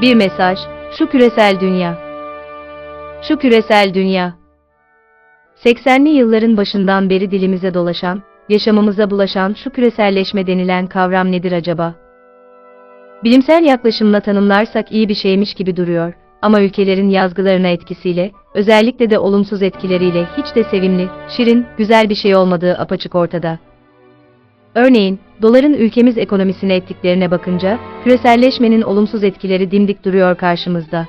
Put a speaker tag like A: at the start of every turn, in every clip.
A: Bir mesaj, şu küresel dünya. Şu küresel dünya. 80'li yılların başından beri dilimize dolaşan, yaşamımıza bulaşan şu küreselleşme denilen kavram nedir acaba? Bilimsel yaklaşımla tanımlarsak iyi bir şeymiş gibi duruyor ama ülkelerin yazgılarına etkisiyle, özellikle de olumsuz etkileriyle hiç de sevimli, şirin, güzel bir şey olmadığı apaçık ortada. Örneğin, doların ülkemiz ekonomisine ettiklerine bakınca, küreselleşmenin olumsuz etkileri dimdik duruyor karşımızda.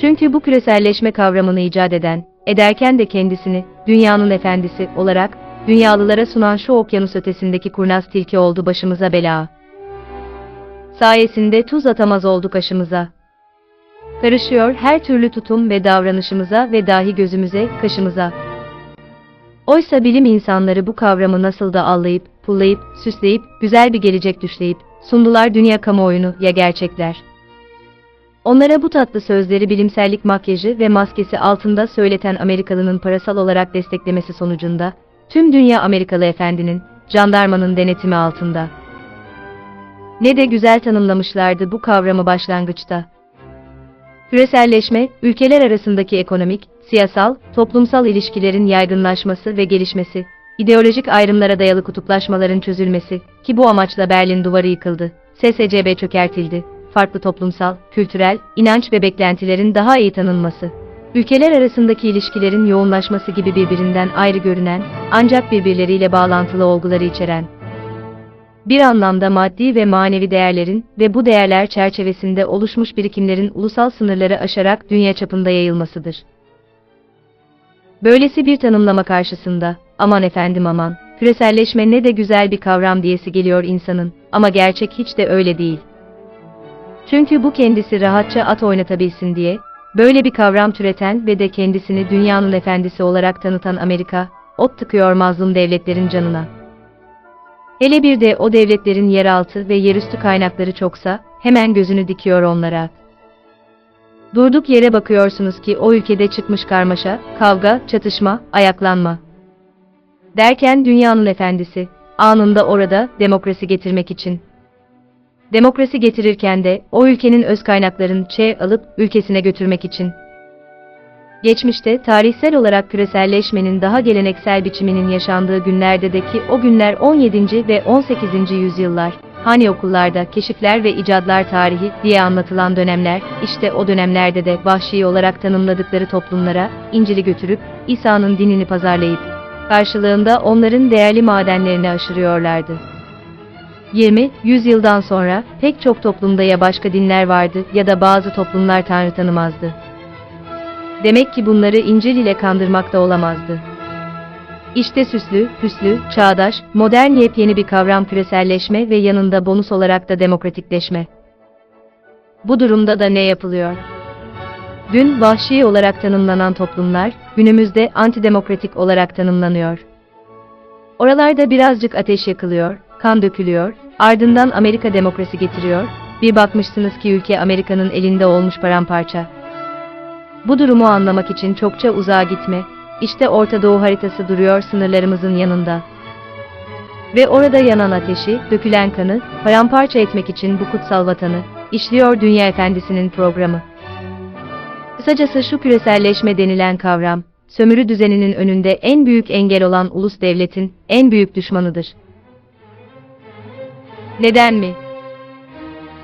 A: Çünkü bu küreselleşme kavramını icat eden, ederken de kendisini, dünyanın efendisi olarak, dünyalılara sunan şu okyanus ötesindeki kurnaz tilki oldu başımıza bela. Sayesinde tuz atamaz olduk aşımıza. Karışıyor her türlü tutum ve davranışımıza ve dahi gözümüze, kaşımıza. Oysa bilim insanları bu kavramı nasıl da allayıp, pullayıp, süsleyip, güzel bir gelecek düşleyip, sundular dünya kamuoyunu ya gerçekler. Onlara bu tatlı sözleri bilimsellik makyajı ve maskesi altında söyleten Amerikalının parasal olarak desteklemesi sonucunda, tüm dünya Amerikalı efendinin, jandarmanın denetimi altında. Ne de güzel tanımlamışlardı bu kavramı başlangıçta. Küreselleşme, ülkeler arasındaki ekonomik, siyasal, toplumsal ilişkilerin yaygınlaşması ve gelişmesi, ideolojik ayrımlara dayalı kutuplaşmaların çözülmesi, ki bu amaçla Berlin duvarı yıkıldı, SSCB çökertildi, farklı toplumsal, kültürel, inanç ve beklentilerin daha iyi tanınması, ülkeler arasındaki ilişkilerin yoğunlaşması gibi birbirinden ayrı görünen, ancak birbirleriyle bağlantılı olguları içeren, bir anlamda maddi ve manevi değerlerin ve bu değerler çerçevesinde oluşmuş birikimlerin ulusal sınırları aşarak dünya çapında yayılmasıdır. Böylesi bir tanımlama karşısında, aman efendim aman, küreselleşme ne de güzel bir kavram diyesi geliyor insanın, ama gerçek hiç de öyle değil. Çünkü bu kendisi rahatça at oynatabilsin diye, böyle bir kavram türeten ve de kendisini dünyanın efendisi olarak tanıtan Amerika, ot tıkıyor mazlum devletlerin canına. Hele bir de o devletlerin yeraltı ve yerüstü kaynakları çoksa, hemen gözünü dikiyor onlara. Durduk yere bakıyorsunuz ki o ülkede çıkmış karmaşa, kavga, çatışma, ayaklanma. Derken dünyanın efendisi, anında orada demokrasi getirmek için. Demokrasi getirirken de o ülkenin öz kaynaklarını çe alıp ülkesine götürmek için. Geçmişte tarihsel olarak küreselleşmenin daha geleneksel biçiminin yaşandığı günlerde de ki o günler 17. ve 18. yüzyıllar, hani okullarda keşifler ve icadlar tarihi diye anlatılan dönemler, işte o dönemlerde de vahşi olarak tanımladıkları toplumlara İncil'i götürüp İsa'nın dinini pazarlayıp karşılığında onların değerli madenlerini aşırıyorlardı. 20, 100 yıldan sonra pek çok toplumda ya başka dinler vardı ya da bazı toplumlar Tanrı tanımazdı. Demek ki bunları İncil ile kandırmak da olamazdı. İşte süslü, püslü, çağdaş, modern yepyeni bir kavram küreselleşme ve yanında bonus olarak da demokratikleşme. Bu durumda da ne yapılıyor? Dün vahşi olarak tanımlanan toplumlar, günümüzde antidemokratik olarak tanımlanıyor. Oralarda birazcık ateş yakılıyor, kan dökülüyor, ardından Amerika demokrasi getiriyor, bir bakmışsınız ki ülke Amerika'nın elinde olmuş paramparça. Bu durumu anlamak için çokça uzağa gitme, işte Orta Doğu haritası duruyor sınırlarımızın yanında. Ve orada yanan ateşi, dökülen kanı, paramparça etmek için bu kutsal vatanı, işliyor Dünya Efendisi'nin programı. Kısacası şu küreselleşme denilen kavram, sömürü düzeninin önünde en büyük engel olan ulus devletin en büyük düşmanıdır. Neden mi?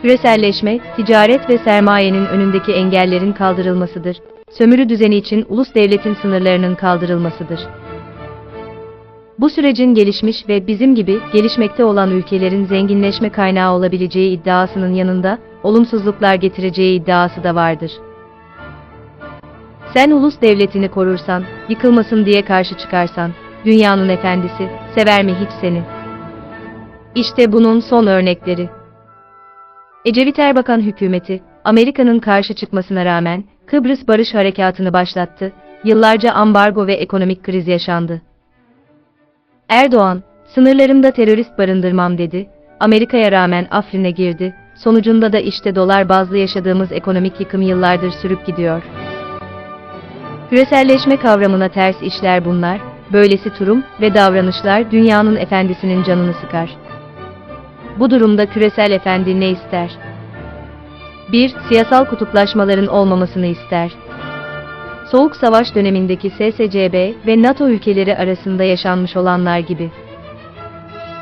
A: Küreselleşme, ticaret ve sermayenin önündeki engellerin kaldırılmasıdır. Sömürü düzeni için ulus devletin sınırlarının kaldırılmasıdır. Bu sürecin gelişmiş ve bizim gibi gelişmekte olan ülkelerin zenginleşme kaynağı olabileceği iddiasının yanında, olumsuzluklar getireceği iddiası da vardır. Sen ulus devletini korursan, yıkılmasın diye karşı çıkarsan, dünyanın efendisi, sever mi hiç seni? İşte bunun son örnekleri. Ecevit Erbakan hükümeti, Amerika'nın karşı çıkmasına rağmen, Kıbrıs Barış Harekatı'nı başlattı, yıllarca ambargo ve ekonomik kriz yaşandı. Erdoğan, sınırlarımda terörist barındırmam dedi, Amerika'ya rağmen Afrin'e girdi, sonucunda da işte dolar bazlı yaşadığımız ekonomik yıkım yıllardır sürüp gidiyor. Küreselleşme kavramına ters işler bunlar, böylesi turum ve davranışlar dünyanın efendisinin canını sıkar. Bu durumda küresel efendi ne ister? 1. Siyasal kutuplaşmaların olmamasını ister. Soğuk Savaş dönemindeki SSCB ve NATO ülkeleri arasında yaşanmış olanlar gibi.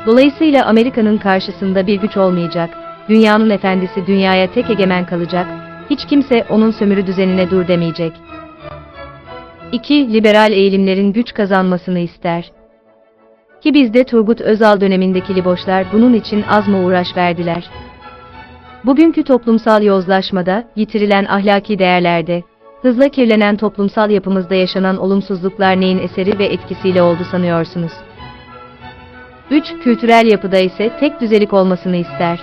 A: Dolayısıyla Amerika'nın karşısında bir güç olmayacak, dünyanın efendisi dünyaya tek egemen kalacak, hiç kimse onun sömürü düzenine dur demeyecek. 2. Liberal eğilimlerin güç kazanmasını ister. Ki bizde Turgut Özal dönemindeki liboşlar bunun için az mı uğraş verdiler. Bugünkü toplumsal yozlaşmada, yitirilen ahlaki değerlerde, hızla kirlenen toplumsal yapımızda yaşanan olumsuzluklar neyin eseri ve etkisiyle oldu sanıyorsunuz? 3. Kültürel yapıda ise tek düzelik olmasını ister.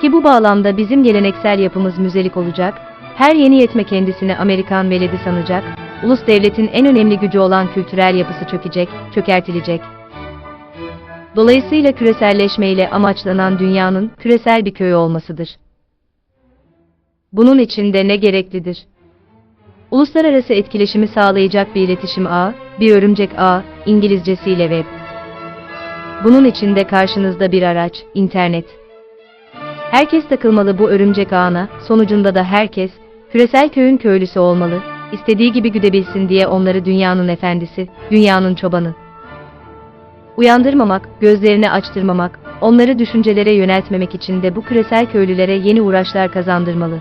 A: Ki bu bağlamda bizim geleneksel yapımız müzelik olacak, her yeni yetme kendisini Amerikan veledi sanacak, ulus devletin en önemli gücü olan kültürel yapısı çökecek, çökertilecek. Dolayısıyla küreselleşme ile amaçlanan dünyanın küresel bir köyü olmasıdır. Bunun için de ne gereklidir? Uluslararası etkileşimi sağlayacak bir iletişim ağı, bir örümcek ağı, İngilizcesiyle web. Bunun için de karşınızda bir araç, internet. Herkes takılmalı bu örümcek ağına, sonucunda da herkes, küresel köyün köylüsü olmalı, istediği gibi güdebilsin diye onları dünyanın efendisi, dünyanın çobanı. Uyandırmamak, gözlerini açtırmamak, onları düşüncelere yöneltmemek için de bu küresel köylülere yeni uğraşlar kazandırmalı.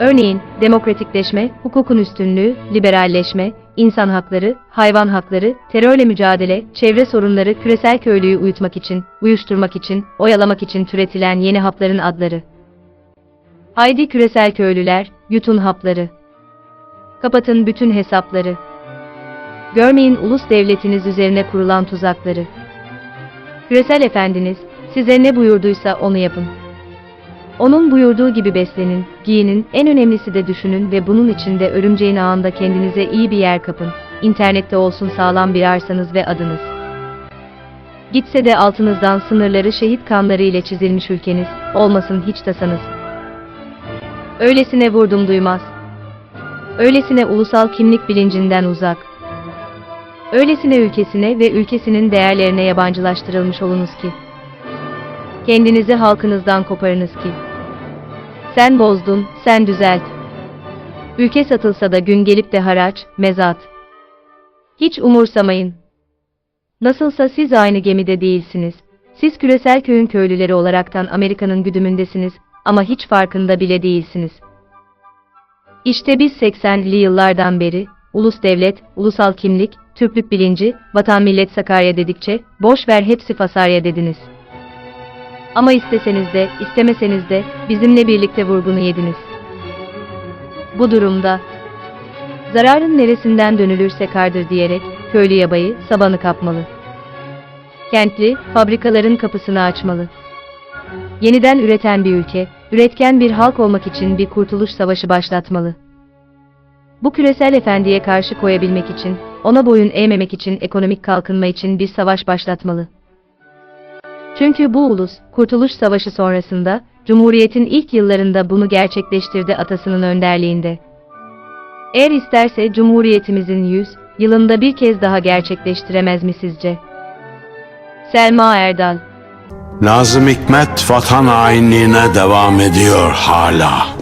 A: Örneğin, demokratikleşme, hukukun üstünlüğü, liberalleşme, insan hakları, hayvan hakları, terörle mücadele, çevre sorunları küresel köylüyü uyutmak için, uyuşturmak için, oyalamak için türetilen yeni hapların adları. Haydi küresel köylüler, yutun hapları. Kapatın bütün hesapları. Görmeyin ulus devletiniz üzerine kurulan tuzakları. Küresel efendiniz, size ne buyurduysa onu yapın. Onun buyurduğu gibi beslenin, giyinin, en önemlisi de düşünün ve bunun için de örümceğin ağında kendinize iyi bir yer kapın. İnternette olsun sağlam bir arsanız ve adınız. Gitse de altınızdan sınırları şehit kanları ile çizilmiş ülkeniz, olmasın hiç tasanız. Öylesine vurdum duymaz. Öylesine ulusal kimlik bilincinden uzak. Öylesine ülkesine ve ülkesinin değerlerine yabancılaştırılmış olunuz ki. Kendinizi halkınızdan koparınız ki. Sen bozdun, sen düzelt. Ülke satılsa da gün gelip de haraç, mezat. Hiç umursamayın. Nasılsa siz aynı gemide değilsiniz. Siz küresel köyün köylüleri olaraktan Amerika'nın güdümündesiniz ama hiç farkında bile değilsiniz. İşte biz 80'li yıllardan beri, ulus devlet, ulusal kimlik, Türklük bilinci, vatan millet Sakarya dedikçe, boş ver hepsi Fasarya dediniz. Ama isteseniz de, istemeseniz de, bizimle birlikte vurgunu yediniz. Bu durumda, zararın neresinden dönülürse kardır diyerek, köylü yabayı, sabanı kapmalı. Kentli, fabrikaların kapısını açmalı. Yeniden üreten bir ülke, üretken bir halk olmak için bir kurtuluş savaşı başlatmalı. Bu küresel efendiye karşı koyabilmek için, ona boyun eğmemek için ekonomik kalkınma için bir savaş başlatmalı. Çünkü bu ulus, Kurtuluş Savaşı sonrasında, Cumhuriyet'in ilk yıllarında bunu gerçekleştirdi atasının önderliğinde. Eğer isterse Cumhuriyetimizin 100 yılında bir kez daha gerçekleştiremez mi sizce? Selma Erdal
B: Nazım Hikmet vatan hainliğine devam ediyor hala.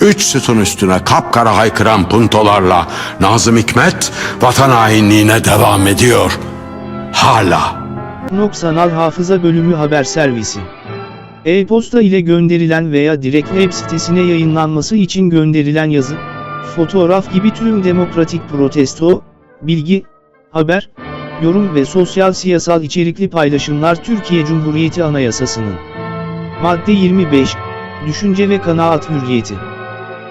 B: Üç sütun üstüne kapkara haykıran puntolarla Nazım Hikmet vatan hainliğine devam ediyor. Hala.
C: Nok Sanal Hafıza Bölümü Haber Servisi E-posta ile gönderilen veya direkt web sitesine yayınlanması için gönderilen yazı, fotoğraf gibi tüm demokratik protesto, bilgi, haber, yorum ve sosyal siyasal içerikli paylaşımlar Türkiye Cumhuriyeti Anayasası'nın Madde 25, Düşünce ve kanaat hürriyeti